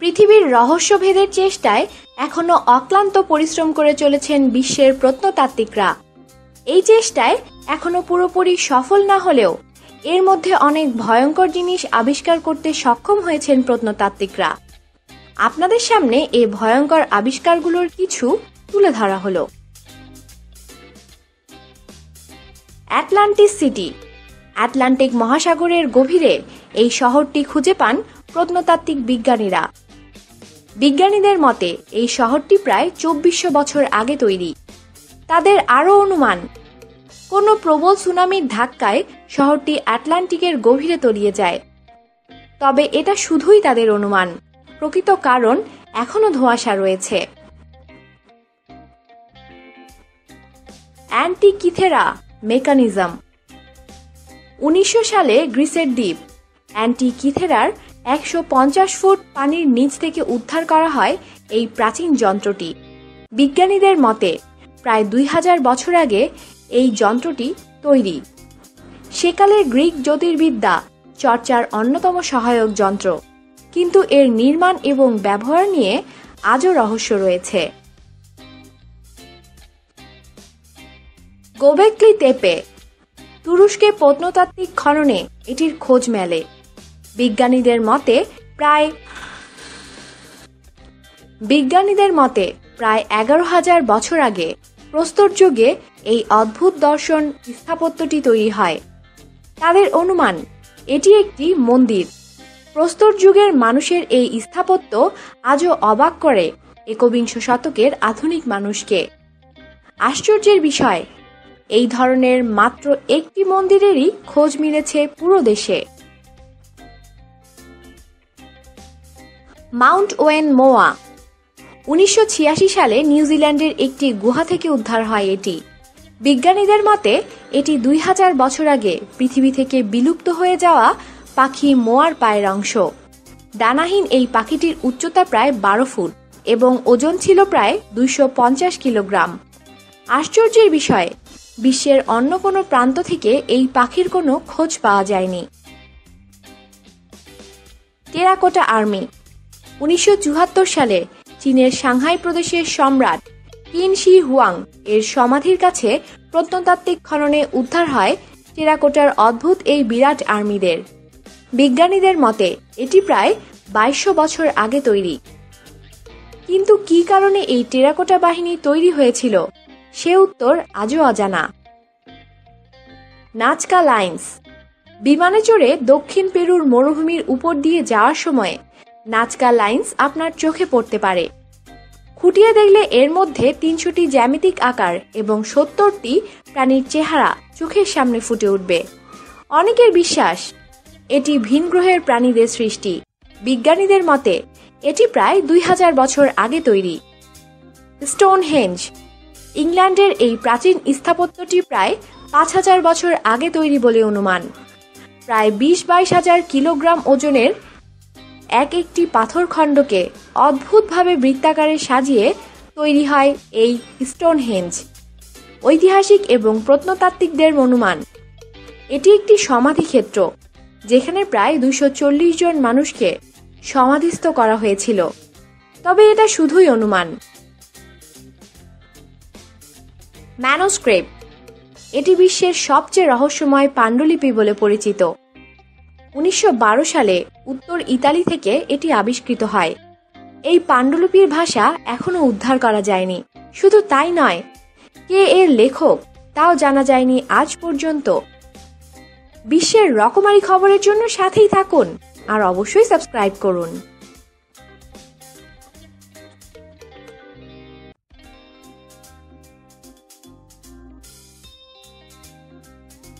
পৃথিবীর রহস্যভেদের চেষ্টায় এখনও অক্লান্ত পরিশ্রম করে চলেছেন বিশ্বের প্রত্নতাত্ত্বিকরা। এই চেষ্টায় এখনও পুরোপুরি সফল না হলেও এর মধ্যে অনেক ভয়ঙ্কর জিনিস আবিষ্কার করতে সক্ষম হয়েছেন প্রত্নতাত্ত্বিকরা। আপনাদের সামনে এই ভয়ঙ্কর আবিষ্কারগুলোর কিছু তুলে ধরা হলো। Atlantis city. আটলান্টিক মহাসাগরের গভীরে এই শহরটি খুঁজে পান প্রত্নতাত্ত্বিক বিজ্ঞানীরা। বিজ্ঞানীদের মতে, এই শহরটি প্রায় চব্বিশশো বছর আগে তৈরি। তাদের আরও অনুমান, কোনো প্রবল সুনামির ধাক্কায় শহরটি আটলান্টিকের গভীরে তলিয়ে যায়। তবে এটা শুধুই তাদের অনুমান, প্রকৃত কারণ এখনও ধোঁয়াশা রয়েছে। Antikythera mechanism. উনিশশো সালে গ্রিসের দ্বীপ, অ্যান্টিকিথেরার একশো পঞ্চাশ ফুট পানির নিচ থেকে উদ্ধার করা হয় এই প্রাচীন যন্ত্রটি। বিজ্ঞানীদের মতে, প্রায় দুই হাজার বছর আগে এই যন্ত্রটি তৈরি। সেকালের গ্রিক জ্যোতির্বিদ্যা চর্চার অন্যতম সহায়ক যন্ত্র। কিন্তু এর নির্মাণ এবং ব্যবহার নিয়ে আজও রহস্য রয়েছে। গোবেকলি তেপে, তুরস্কে প্রত্নতাত্ত্বিক খননে এটির খোঁজ মেলে। বিজ্ঞানীদের মতে প্রায় বিজ্ঞানীদের মতে প্রায় এগারো হাজার বছর আগে প্রস্তর যুগে এই অদ্ভুত দর্শন স্থাপত্যটি তৈরি হয়। তাদের অনুমান, এটি একটি মন্দির। প্রস্তর যুগের মানুষের এই স্থাপত্য আজও অবাক করে একবিংশ শতকের আধুনিক মানুষকে। আশ্চর্যের বিষয়, এই ধরনের মাত্র একটি মন্দিরেরই খোঁজ মিলেছে পুরো দেশে। মাউন্ট ওয়েন মোয়া। উনিশশো ছিয়াশি সালে নিউজিল্যান্ডের একটি গুহা থেকে উদ্ধার হয় এটি। বিজ্ঞানীদের মতে, এটি দুই হাজার বছর আগে পৃথিবী থেকে বিলুপ্ত হয়ে যাওয়া পাখি মোয়ার পায়ের অংশ। ডানাহীন এই পাখিটির উচ্চতা প্রায় বারো ফুট এবং ওজন ছিল প্রায় দুইশো পঞ্চাশ কিলোগ্রাম। আশ্চর্যের বিষয়, বিশ্বের অন্য কোনো প্রান্ত থেকে এই পাখির কোনো খোঁজ পাওয়া যায়নি। টেরাকোটা আর্মি উনিশশো চুয়াত্তর সালে চীনের সাংহাই প্রদেশের সম্রাট কিন শি হুয়াং এর সমাধির কাছে প্রত্নতাত্ত্বিক খননে উদ্ধার হয় টেরাকোটার অদ্ভুত এই বিরাট আর্মিদের। বিজ্ঞানীদের মতে, এটি প্রায় বাইশশো বছর আগে তৈরি। কিন্তু কি কারণে এই টেরাকোটা বাহিনী তৈরি হয়েছিল? সে উত্তর আজও অজানা। Nazca lines. বিমানে চড়ে দক্ষিণ পেরুর মরুভূমির উপর দিয়ে যাওয়ার সময় নাচকা লাইন্স আপনার চোখে পড়তে পারে। খুঁটিয়ে দেখলে এর মধ্যে তিনশোটি জ্যামিতিক আকার এবং সত্তরটি প্রাণীর চেহারা চোখের সামনে ফুটে উঠবে। অনেকের বিশ্বাস, এটি ভিন গ্রহের প্রাণীদের সৃষ্টি। বিজ্ঞানীদের মতে, এটি প্রায় দুই হাজার বছর আগে তৈরি। স্টোন হেঞ্জ ইংল্যান্ডের এই প্রাচীন স্থাপত্যটি প্রায় পাঁচ হাজার বছর আগে তৈরি বলে অনুমান। প্রায় বিশ বাইশ হাজার কিলোগ্রাম ওজনের এক একটি পাথর খণ্ডকে অদ্ভুতভাবে বৃত্তাকারে সাজিয়ে তৈরি হয় এই স্টোন হেঞ্জ ঐতিহাসিক এবং প্রত্নতাত্ত্বিকদের অনুমান এটি একটি সমাধি ক্ষেত্র যেখানে প্রায় দুশো জন মানুষকে সমাধিস্থ করা হয়েছিল। তবে এটা শুধুই অনুমান। ম্যানোস্ক্রেপ এটি বিশ্বের সবচেয়ে রহস্যময় পাণ্ডুলিপি বলে পরিচিত। উনিশশো বারো সালে উত্তর ইতালি থেকে এটি আবিষ্কৃত হয়। এই পাণ্ডুলিপির ভাষা এখনও উদ্ধার করা যায়নি। শুধু তাই নয়, কে এর লেখক তাও জানা যায়নি আজ পর্যন্ত। বিশ্বের রকমারি খবরের জন্য সাথেই থাকুন আর অবশ্যই সাবস্ক্রাইব করুন।